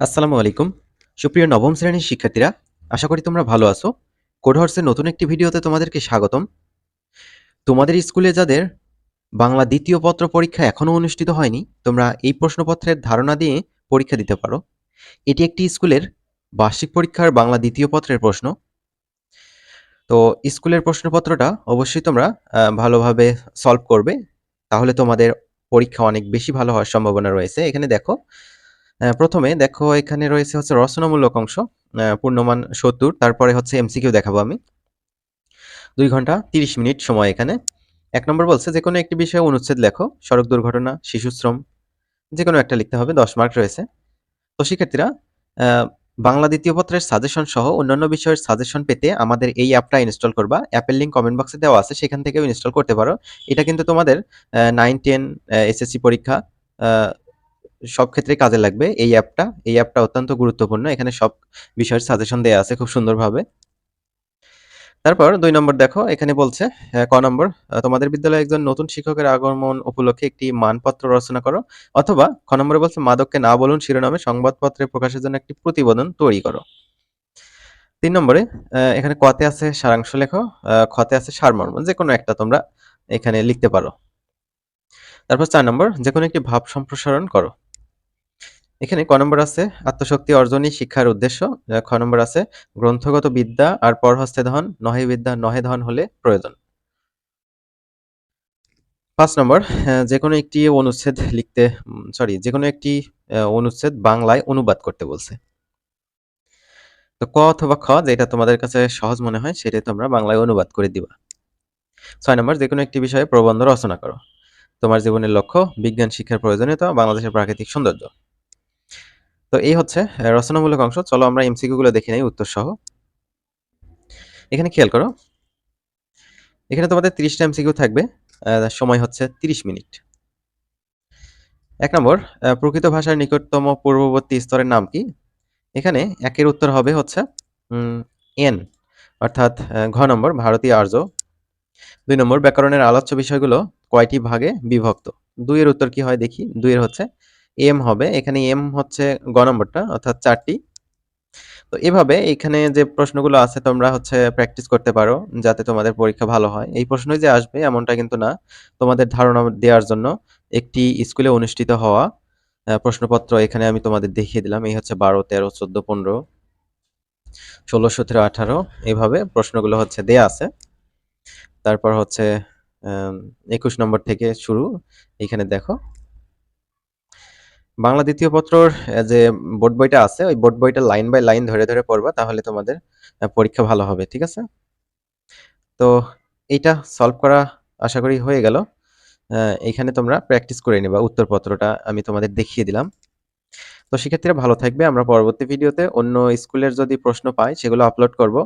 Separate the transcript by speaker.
Speaker 1: আসসালামু আলাইকুম। সুপ্রিয় নবম শ্রেণির শিক্ষার্থীরা, আশা করি তোমরা ভালো আছো। কোডহর্সের নতুন একটি ভিডিওতে তোমাদেরকে স্বাগতম। তোমাদের স্কুলে যাদের বাংলা দ্বিতীয় পত্র পরীক্ষা এখনও অনুষ্ঠিত হয়নি, তোমরা এই প্রশ্নপত্রের ধারণা দিয়ে পরীক্ষা দিতে পারো। এটি একটি স্কুলের বার্ষিক পরীক্ষার বাংলা দ্বিতীয় পত্রের প্রশ্ন। তো স্কুলের প্রশ্নপত্রটা অবশ্যই তোমরা ভালোভাবে সলভ করবে। তাহলে তোমাদের পরীক্ষা অনেক বেশি ভালো হওয়ার সম্ভাবনা রয়েছে। এখানে দেখো প্রথমে দেখো, এখানে রয়েছে হচ্ছে রচনামূলক অংশ পূর্ণমান সত্তর, তারপরে হচ্ছে এমসিকিউ দেখাবো আমি। দুই ঘণ্টা তিরিশ মিনিট সময় এখানে। এক নম্বর বলছে, যে কোনো একটি বিষয়ে অনুচ্ছেদ লেখো, সড়ক দুর্ঘটনা শিশুশ্রম যে কোনো একটা লিখতে হবে, দশ মার্ক রয়েছে। তো শিক্ষার্থীরা বাংলা দ্বিতীয় পত্রের সাজেশন সহ অন্যান্য বিষয়ের সাজেশন পেতে আমাদের এই অ্যাপটা ইনস্টল করবা। অ্যাপের লিঙ্ক কমেন্ট বক্সে দেওয়া আছে, সেখান থেকেও ইনস্টল করতে পারো। এটা কিন্তু তোমাদের নাইন টেন এসএসসি পরীক্ষা সব ক্ষেত্রে কাজে লাগবে। এই অ্যাপটা এই অ্যাপটা অত্যন্ত গুরুত্বপূর্ণ। এখানে সব বিষয়ের সাজেশন দেওয়া আছে খুব সুন্দরভাবে। তারপর দুই নম্বর দেখো, এখানে বলছে ক নম্বর তোমাদের বিদ্যালয়ে একজন নতুন শিক্ষকের আগমন উপলক্ষে একটি মানপত্র রচনা করো, অথবা খ নম্বরে বলছে, মাদককে না বলুন শিরোনামে সংবাদপত্রে প্রকাশের জন্য একটি প্রতিবেদন তৈরি করো। তিন নম্বরে এখানে কতে আছে সারাংশ লেখো খতে আছে সারমর্ম যে কোনো একটা তোমরা এখানে লিখতে পারো। তারপর চার নম্বর যে কোনো একটি ভাব সম্প্রসারণ করো। এখানে ক নম্বর আছে, আত্মশক্তি অর্জনই শিক্ষার উদ্দেশ্য। খ নম্বর আছে, গ্রন্থগত বিদ্যা আর পরহস্তে ধন, নহে বিদ্যা, নহে ধন হলে প্রয়োজন। পাঁচ নম্বর যে কোনো একটি অনুচ্ছেদ লিখতে সরি যে কোনো একটি অনুচ্ছেদ বাংলায় অনুবাদ করতে বলছে। তো ক অথবা খ, যেটা তোমাদের কাছে সহজ মনে হয়, সেটাই তোমরা বাংলায় অনুবাদ করে দিবা। ছয় নম্বর যে কোনো একটি বিষয়ে প্রবন্ধ রচনা করো। তোমার জীবনের লক্ষ্য, বিজ্ঞান, শিক্ষার প্রয়োজনীয়তা, বাংলাদেশের প্রাকৃতিক সৌন্দর্য। তো এই হচ্ছে রচনামূলক অংশ। চলো আমরা এমসিকিউ গুলো দেখে নেই উত্তর সহ এখানে খেয়াল করো। এখানে তোমাদের তিরিশটা এমসিকিউ থাকবে সময় হচ্ছে তিরিশ মিনিট। এক নম্বর প্রকৃত ভাষার নিকটতম পূর্ববর্তী স্তরের নাম কি? এখানে একের উত্তর হবে হচ্ছে এন, অর্থাৎ ঘ নম্বর ভারতীয় আর্য। দুই নম্বর ব্যাকরণের আলোচ্য বিষয়গুলো কয়টি ভাগে বিভক্ত? দুইয়ের উত্তর কি হয় দেখি? দুইয়ের হচ্ছে এম হবে, এখানে এম হচ্ছে গ নম্বরটা, অর্থাৎ চারটি। তো এভাবে এখানে যে প্রশ্নগুলো আছে তোমরা হচ্ছে প্র্যাকটিস করতে পারো, যাতে তোমাদের পরীক্ষা ভালো হয়। এই প্রশ্নই যে আসবে এমনটা কিন্তু না। তোমাদের ধারণা দেওয়ার জন্য একটি স্কুলে অনুষ্ঠিত হওয়া প্রশ্নপত্র এখানে আমি তোমাদের দেখিয়ে দিলাম। এই হচ্ছে বারো, তেরো, চোদ্দ, পনেরো, ষোলো, সতেরো, আঠারো এইভাবে প্রশ্নগুলো হচ্ছে দেয়া আছে। তারপর হচ্ছে একুশ নম্বর থেকে শুরু। এখানে দেখো। বাংলা দ্বিতীয় পত্রর যে বোর্ড বইটা আছে ওই বোর্ড বইটা লাইন বাই লাইন ধরে ধরে পড়বা তাহলে তোমাদের পরীক্ষা ভালো হবে ঠিক আছে? তো এইটা সলভ করা আশা করি হয়ে গেল। আহ, এইখানে তোমরা প্র্যাকটিস করে নিবা উত্তরপত্রটা আমি তোমাদের দেখিয়ে দিলাম। তো শিক্ষার্থীরা ভালো থাকবে আমরা পরবর্তী ভিডিওতে অন্য স্কুলের যদি প্রশ্ন পাই সেগুলো আপলোড করব।